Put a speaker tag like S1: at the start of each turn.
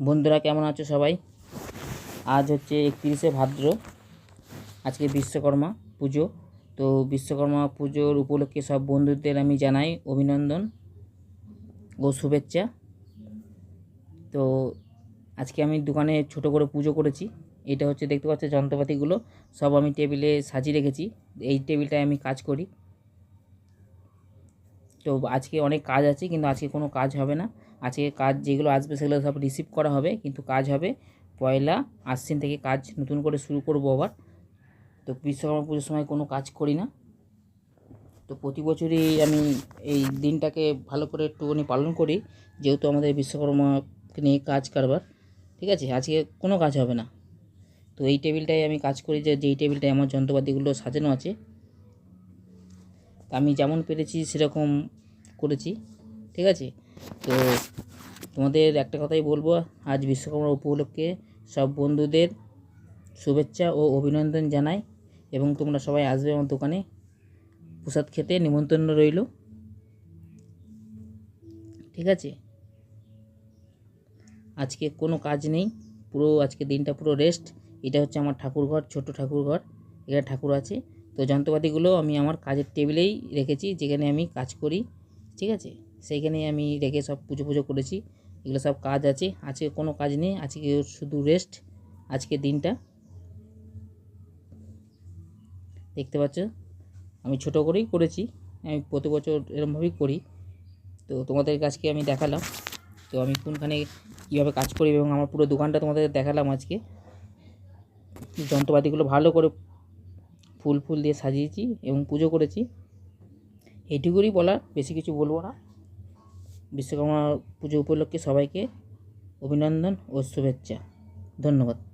S1: বন্ধুরা, কেমন আছো সবাই? আজ হচ্ছে একত্রিশে ভাদ্র, আজকে বিশ্বকর্মা পুজো। তো বিশ্বকর্মা পুজোর উপলক্ষে সব বন্ধুদের আমি জানাই অভিনন্দন ও শুভেচ্ছা। তো আজকে আমি দোকানে ছোট করে পুজো করেছি। এটা হচ্ছে, দেখতে পাচ্ছ, যন্ত্রপাতিগুলো সব আমি টেবিলে সাজিয়ে রেখেছি। এই টেবিলটায় আমি কাজ করি। তো আজকে অনেক কাজ আছে, কিন্তু আজকে কোনো কাজ হবে না। আজকে কাজ যেগুলো আসবে সেগুলো সব রিসিভ করা হবে, কিন্তু কাজ হবে পয়লা আশ্বিন থেকে কাজ নতুন করে শুরু করব আবার। তো বিশ্বকর্মা পুজোর সময় কোনো কাজ করি না। তো প্রতি বছরই আমি এই দিনটাকে ভালো করে একটুখানি পালন করি, যেহেতু আমাদের বিশ্বকর্মাকে নিয়ে কাজ কারবার। ঠিক আছে, আজকে কোনো কাজ হবে না। তো এই টেবিলটাই আমি কাজ করি, যে যেই টেবিলটায় আমার যন্ত্রপাতিগুলো সাজানো আছে। আমি যেমন পেরেছি সেরকম করেছি। ঠিক আছে তো তোমাদের একটা কথাই বলব, আজ বিশ্বকর্মা উপলক্ষে সব বন্ধুদের শুভেচ্ছা ও অভিনন্দন জানাই এবং তোমরা সবাই আসবে আমার দোকানে। প্রসাদ খেতে নিমন্ত্রণ রইল। ঠিক আছে? আজকে কোনো কাজ নেই, পুরো আজকে দিনটা পুরো রেস্ট এটা হচ্ছে আমার ঠাকুর ঘর ছোট ঠাকুর ঘর এখানে ঠাকুর আছে। তো যন্ত্রপাতিগুলো আমি আমার কাজের টেবিলেই রেখেছি, যেখানে আমি কাজ করি। ঠিক আছে? সেইখানে আমি রেখে সব পুজো পুজো করেছি। এগুলো সব কাজ আছে। আজকে কোনো কাজ নেই। আজকে শুধু রেস্ট আজকে দিনটা। দেখতে পাচ্ছ? আমি ছোট করেই করেছি। আমি প্রতি বছর এরমভাবেই করি। তো তোমাদের কাছকে আমি দেখালাম। তো আমি কোনখানে কীভাবে কাজ করি এবং আমার পুরো দোকানটা তোমাদের দেখালাম আজকে। যন্ত্রপাতিগুলো ভালো করে ফুল ফুল দিয়ে সাজিয়েছি এবং পুজো করেছি। এইটুকুই বলার, বেশি কিছু বলব না। বিশ্বকর্মা পুজো উপলক্ষে সবাইকে অভিনন্দন ও শুভেচ্ছা। ধন্যবাদ।